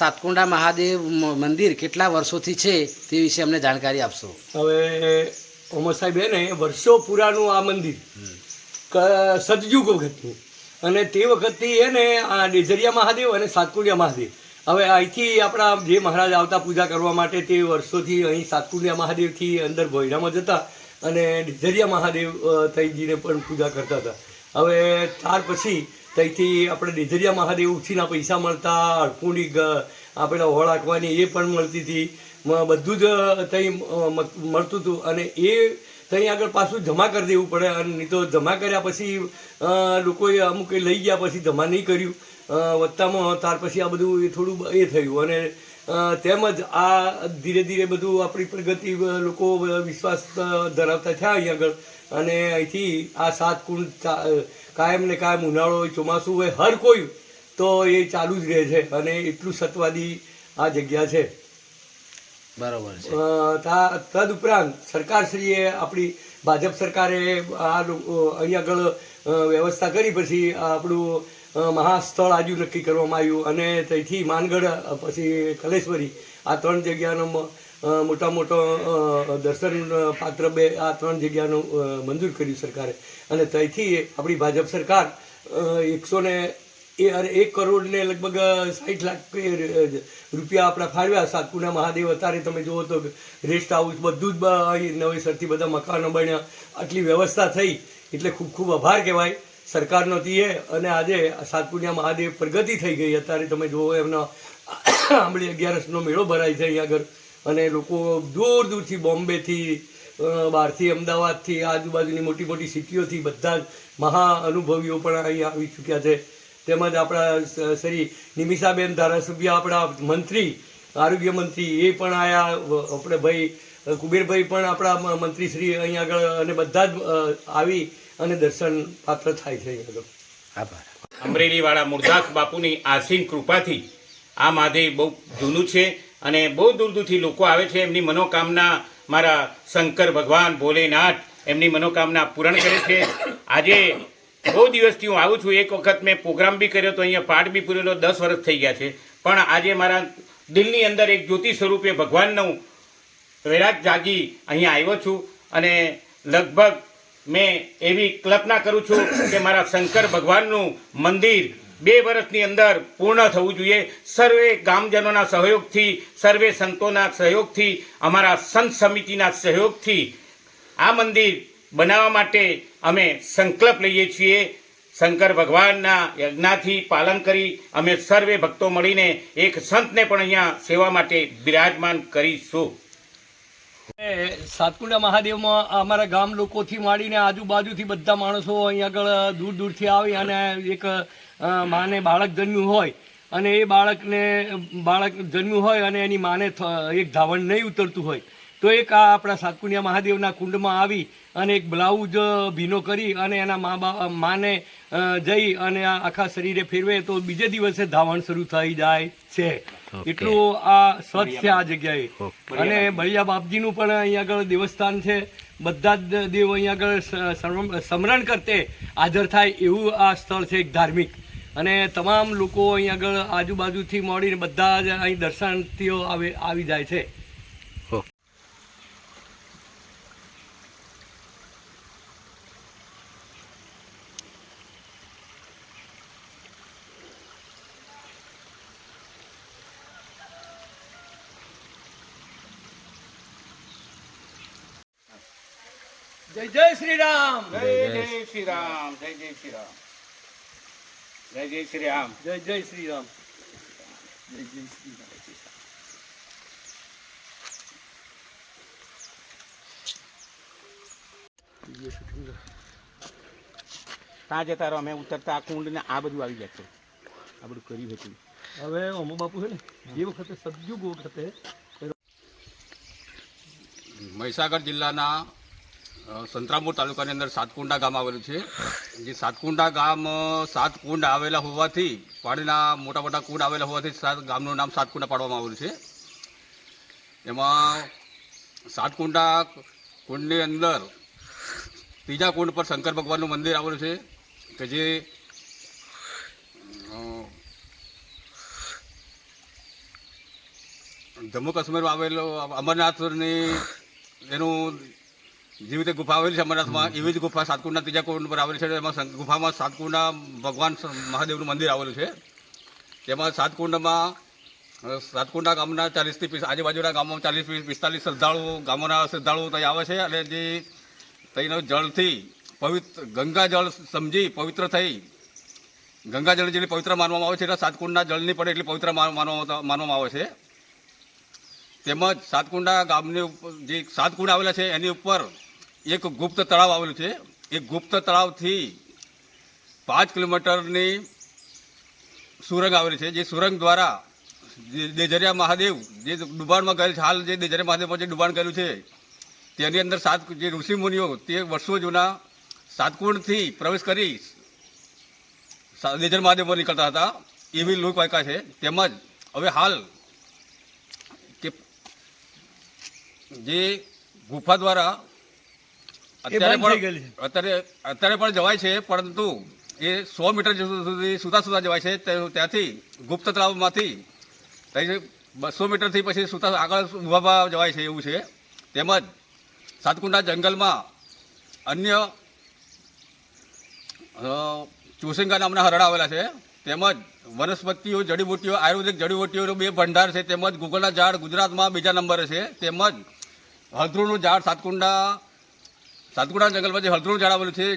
સાતકુંડા મહાદેવ મંદિર કેટલા વર્ષોથી છે તે વિશે અમને જાણકારી આપશો. હવે ઓમર સાહેબ એને વર્ષો પુરાનું આ મંદિર સતયુગ વખતનું. અને તે વખતથી એને આ ડેઝરિયા મહાદેવ અને સાતકુંડિયા મહાદેવ. હવે અહીંથી આપણા જે મહારાજ આવતા પૂજા કરવા માટે તે વર્ષોથી અહીં સાતકુંડિયા મહાદેવથી અંદર ભોયરામાં જતા અને ડેઝરિયા મહાદેવ થઈ તઈજીને પણ પૂજા કરતા હતા. હવે ત્યાર પછી ત્યાંથી આપણે ડેઝરિયા મહાદેવ ઉછીના પૈસા મળતા અડકુંડી આપણે હોળ હાંકવાની એ પણ મળતી હતી. બધું જ ત્યાં મળતું હતું અને એ ત્યાં આગળ પાછું જમા કરી દેવું પડે અને નહીં તો જમા કર્યા પછી લોકોએ અમુક લઈ ગયા પછી જમા નહીં કર્યું. વત્તામાં ત્યાર પછી આ બધું એ થોડું એ થયું અને તેમજ આ ધીરે ધીરે બધું આપણી પ્રગતિ લોકો વિશ્વાસ ધરાવતા થયા અહીં આગળ. અને અહીંથી આ સાત કુંડ કાયમ ને કાયમ ઉનાળો હોય ચોમાસું હોય હર કોઈ તો એ ચાલુ જ રહે છે. અને એટલું સત્વાદી આ જગ્યા છે. બરાબર છે. અ, તા- તદુપરાંત સરકારશ્રીએ આપણી ભાજપ સરકારે આ અહીં આગળ વ્યવસ્થા કરી પછી આપણું મહાસ્થળ આજુ નક્કી કરવામાં આવ્યું અને ત્યાંથી માનગઢ પછી કલેશ્વરી, આ ત્રણ જગ્યાનો મોટા મોટો દર્શન પાત્ર બે, આ ત્રણ જગ્યાનું મંજૂર કર્યું સરકારે. અને ત્યાંથી આપણી ભાજપ સરકાર એકસો ને એક કરોડને લગભગ સાઠ લાખ રૂપિયા આપણા ફાળવ્યા સાતપુના મહાદેવ અત્યારે તમે જુઓ તો રેસ્ટ હાઉસ બધું જ નવેસરથી બધા મકાનો બન્યા આટલી વ્યવસ્થા થઈ, એટલે ખૂબ ખૂબ આભાર કહેવાય. સરકારનો એ અને આજે સાતપુરના મહાદેવ પ્રગતિ થઈ ગઈ. અત્યારે તમે જુઓ એમનો આંબળી અગિયારસનો મેળો ભરાય છે અહીં આગળ. અને લોકો દૂર દૂરથી બોમ્બેથી બહારથી, અમદાવાદથી, આજુબાજુની મોટી મોટી સિટીઓથી બધા જ મહા અનુભવીઓ પણ અહીંયા આવી ચૂક્યા છે. તેમજ આપણા શ્રી નિમિષાબેન ધારાસભ્ય, આપણા મંત્રી, આરોગ્ય મંત્રી એ પણ આયા. આપણે ભાઈ, કુબેરભાઈ પણ આપણા મંત્રી શ્રી અહીં આગળ અને બધા જ આવી અને દર્શન પાત્ર થાય છે આગળ આભાર. અમરેલીવાળા મુરદાસ બાપુની આસીન કૃપાથી આ મહાદેવ બહુ જૂનું છે અને બહુ દૂર દૂરથી લોકો આવે છે. એમની મનોકામના મારા શંકર ભગવાન ભોલેનાથ એમની મનોકામના પૂરણ કરે છે. આજે બહુ દિવસથી હું આવું છું. એક વખત મેં પ્રોગ્રામ બી કર્યો તો અહીંયા પાઠ બી પૂરેલો દસ વર્ષ થઈ ગયા છે. પણ આજે મારા દિલની અંદર એક જ્યોતિ સ્વરૂપે ભગવાનનું વૈરાગ જાગી અહીંયા આવ્યો છું અને લગભગ મેં એવી કલ્પના કરું છું કે મારા શંકર ભગવાનનું મંદિર બે વર્ષની અંદર પૂર્ણ થવું જોઈએ. સર્વે ગામજનોના સહયોગથી, સર્વે સંતોના સહયોગથી, અમારા સંત સમિતિના સહયોગથી આ મંદિર બનાવવા માટે અમે સંકલ્પ લઈએ છીએ. શંકર ભગવાનના યજ્ઞાથી પાલન કરી અમે સર્વે ભક્તો મળીને એક સંતને પણ અહીંયા સેવા માટે બિરાજમાન કરીશું. સાતકુંડા મહાદેવમાં અમારા ગામ લોકોથી માંડીને આજુબાજુથી બધા માણસો અહીં આગળ દૂર દૂરથી આવી અને એક માને બાળક જન્મ્યું હોય. અને એ બાળકને, બાળક જન્મ્યું હોય અને એની માને એક ધાવણ નહીં ઉતરતું હોય. તો એક આ આપણા સાતકુનિયા મહાદેવના કુંડમાં આવી અને એક બ્લાઉઝ ભીનો કરી અને એના મા બા માને જઈ અને આખા શરીરે ફેરવે તો બીજે દિવસે ધાવણ શરૂ થઈ જાય છે. એટલું આ સત છે આ જગ્યાએ. અને બળિયા બાપજીનું પણ અહીંયા આગળ દેવસ્થાન છે. બધા જ દેવ અહીં આગળ સમરણ કરતે હાજર થાય એવું આ સ્થળ છે એક ધાર્મિક. અને તમામ લોકો અહીં આગળ આજુબાજુથી મળીને બધા જ અહીં દર્શનથીઓ આવે આવી જાય છે. જય જય શ્રી રામ જય જય શ્રી રામ જય જય શ્રી રામ જય જય શ્રી રામ જય જય શ્રી રામ જય જય શ્રી રામ ત્યાં જતા રહો અમે ઉતરતા આ કુંડ ને આ બધું આવી જશે આ બધું કર્યું હતું. હવે અમુ બાપુ છે ને એ વખતે સદયુગ વખતે મહીસાગર જિલ્લાના સંતરામપુર તાલુકાની અંદર સાતકુંડા ગામ આવેલું છે. જે સાતકુંડા ગામ સાત કુંડ આવેલા હોવાથી, પાણીના મોટા મોટા કુંડ આવેલા હોવાથી સાત ગામનું નામ સાતકુંડા પાડવામાં આવેલું છે. એમાં સાતકુંડા કુંડની અંદર ત્રીજા કુંડ પર શંકર ભગવાનનું મંદિર આવેલું છે, કે જે જમ્મુ કાશ્મીરમાં આવેલો અમરનાથની એનું જેવી રીતે ગુફા આવેલી છે અમરનાથમાં, એવી જ ગુફા સાતકુંડના ત્રીજા કુંડ પર આવેલી છે એમાં ગુફામાં સાતકુંડા ભગવાન મહાદેવનું મંદિર આવેલું છે. તેમાં સાતકુંડમાં સાતકુંડા ગામના ચાલીસથી પીસ આજુબાજુના ગામમાં ચાલીસ પિસ્તાલીસ શ્રદ્ધાળુઓ, ગામોના શ્રદ્ધાળુઓ ત્યાં આવે છે અને જે ત્યાંનો જળથી પવિત્ર ગંગા જળ સમજી પવિત્ર થઈ ગંગા જળ જેટલી પવિત્ર માનવામાં આવે છે એટલે સાતકુંડના જળની પણ એટલી પવિત્ર માન- માનવામાં આવે છે. તેમજ સાતકુંડા ગામની જે સાતકુંડ આવેલા છે, એની ઉપર એક ગુપ્ત તળાવ આવેલું છે. એ ગુપ્ત તળાવથી પાંચ કિલોમીટરની સુરંગ આવેલી છે. જે સુરંગ દ્વારા દેજરિયા મહાદેવ, જે ડુબાણમાં ગયેલ છે, હાલ જે દેજરિયા મહાદેવમાં જે ડુબાણ ગયેલું છે, તેની અંદર સાત જે ઋષિમુનિઓ તે વર્ષો જૂના સાતકુંડથી પ્રવેશ કરી દેજર મહાદેવમાં નીકળતા હતા. એવી લોકવાયકા છે. તેમજ હવે હાલ કે જે ગુફા દ્વારા અત્યારે પણ અત્યારે અત્યારે પણ જવાય છે પરંતુ એ સો મીટર સુધી સુતા સુતા જવાય છે. ત્યાંથી ગુપ્ત તળાવમાંથી બસો મીટરથી પછી સુતા આગળ ઉભામાં જવાય છે એવું છે. તેમજ સાતકુંડા જંગલમાં અન્ય ચુસિંગા નામના હરણા આવેલા છે. તેમજ વનસ્પતિઓ જડીબુટ્ટીઓ આયુર્વેદિક જડીબુટ્ટીઓનો બે ભંડાર છે. તેમજ ગુગળના ઝાડ ગુજરાતમાં બીજા નંબરે છે. તેમજ હળદરૂનું ઝાડ સાતકુંડા સાતકુંડા જંગલમાં જે હળદરૂનું ઝાડ આવેલું છે.